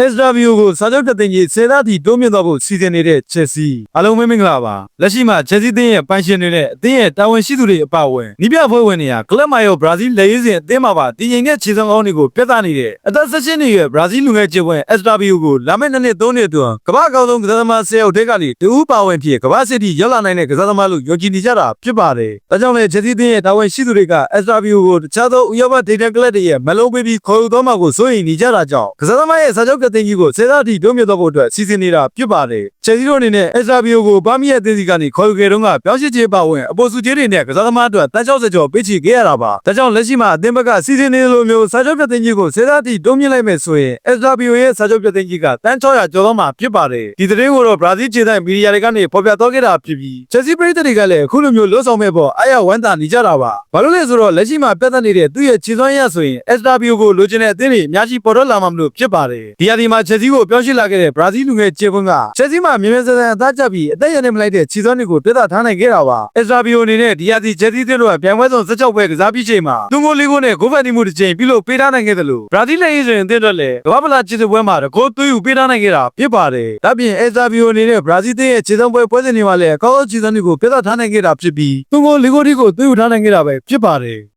SW ကိုစာချုပ်တက်တင်ကြီးစေသားတီတိုးမြင့်သွားဖို့စီစဉ်နေတဲ့ Chelsea အားလုံးပဲမင်္ဂလာပါလက်ရှိမှာ Chelsea တင်းရဲ့ပိုင်ရှင်တွေနဲ့အသင်းရဲ့တာဝန်ရှိသူတွေအပါအဝင်နီးပြဖွဲ့ဝင်တွေကကလပ်မာယောဘရာဇီးလက်ရေးစဉ်အသင်းမှာပါတည်ငြိမ်တဲ့ခြေစံကောင်းတွေကိုပြသနေတဲ့အသက်16နှစ်ရွယ်ဘရာဇီးလူငယ်ချစ်ဝင် SW ကိုလာမယ့်နှစ်နှစ်သုံးနှစ်အတွင်းကမ္ဘာအကောင်းဆုံးကစားသမား10ယောက်ထဲကနေတူဦးပါဝင်ဖြစ်ကမ္ဘာစစ်တီရောက်လာနိုင်တဲ့ကစားသမားလို့ယုံကြည်နေကြတာဖြစ်ပါတယ်ဒါကြောင့်လည်း Chelsea တင်းရဲ့တာဝန်ရှိသူတွေက SW ကိုတခြားသောဥရောပဒေတာကလပ်တွေရဲ့မလုံးပေးပြီးခေါ်ယူသွားမှာကိုစိုးရိမ်နေကြတာကြောင့်ကစားသမားရဲ့စာချုပ်ကတင်ကြီးကိုစေသားတီတိုးမြင့်သွားဖို့အတွက်စီစဉ်နေတာဖြစ်ပါတယ်။ Chelsea တို့အနေနဲ့ SW ကိုပါမီရဲ့အသင်းစီကနေခေါ်ယူခဲ့တော့ကပြောင်းရှင်းခြင်းပါဝင်အပေါ်စုကြီးတွေနဲ့ကစားသမားအတွက်တန်း60ကျော်ပေးချေခဲ့ရတာပါ။ဒါကြောင့်လက်ရှိမှာအသင်းဘက်ကစီစဉ်နေလိုမျိုးစာချုပ်ကတင်ကြီးကိုစေသားတီတိုးမြင့်လိုက်မယ်ဆိုရင် SW ရဲ့စာချုပ်ကတင်ကြီးကတန်း600ကျော်တော့မှာဖြစ်ပါတယ်။ဒီသတင်းကိုတော့ဘရာဇီးခြေတိုင်းမီဒီယာတွေကနေဖော်ပြသွားခဲ့တာဖြစ်ပြီး Chelsea ပရိသတ်တွေကလည်းအခုလိုမျိုးလွတ်ဆောင်မဲ့ပေါ်အားရဝမ်းသာနေကြတာပါ။ဘာလို့လဲဆိုတော့လက်ရှိမှာပြတ်သက်နေတဲ့သူ့ရဲ့ခြေစွမ်းရဆိုရင် SW ကိုလိုချင်တဲ့အသင်းတွေအများကြီးပေါ်ထွက်လာမှာမလို့ဖြစ်ပါတယ်။ဒီဟာဒီမှာ Chelsea ကိုပြောင်းရွှေ့လာခဲ့တဲ့ဘရာဇီးလူငယ်ခြေပွန်းက Chelsea မှာမြင်မြင်ဆန်ဆန်အသားကျပြီးအသက်ရနေမလိုက်တဲ့ခြေစွမ်းတွေကိုပြသထားနိုင်ခဲ့တာပါ။ SW အနေနဲ့ဒီဟာဒီ Chelsea တင်းတို့ကပြိုင်ပွဲဆုံး16ပွဲကစားပြီးချိန်မှာသူငိုလေးကိုနဲ့ဂိုးဖန်တီမှုတစ်ချိန်ပြုလုပ်ပေးထားနိုင်ခဲ့တယ်လို့ဘရာဇီးလက်ရေးဆိုရင်အသင်းတို့လည်းကမ္ဘာပလာခြေစွမ်းပွဲမှာတကောသွေးယူပေးထားနိုင်ခဲ့တာဖြစ်ပါတယ်။ဒါပြင် SW အနေနဲ့ဘရာဇီးတင်းရဲ့ခြေစွမ်းပွဲပွဲစဉ်တွေမှာလည်းအကောင်းဆုံးခြေစွမ်းတွေကိုပြသထားနိုင်ခဲ့တာဖြစ်ပြီးသူငိုလေးကိုဒီကိုသွေးယူထားနိုင်ခဲ့တာပဲဖြစ်ပါတယ်။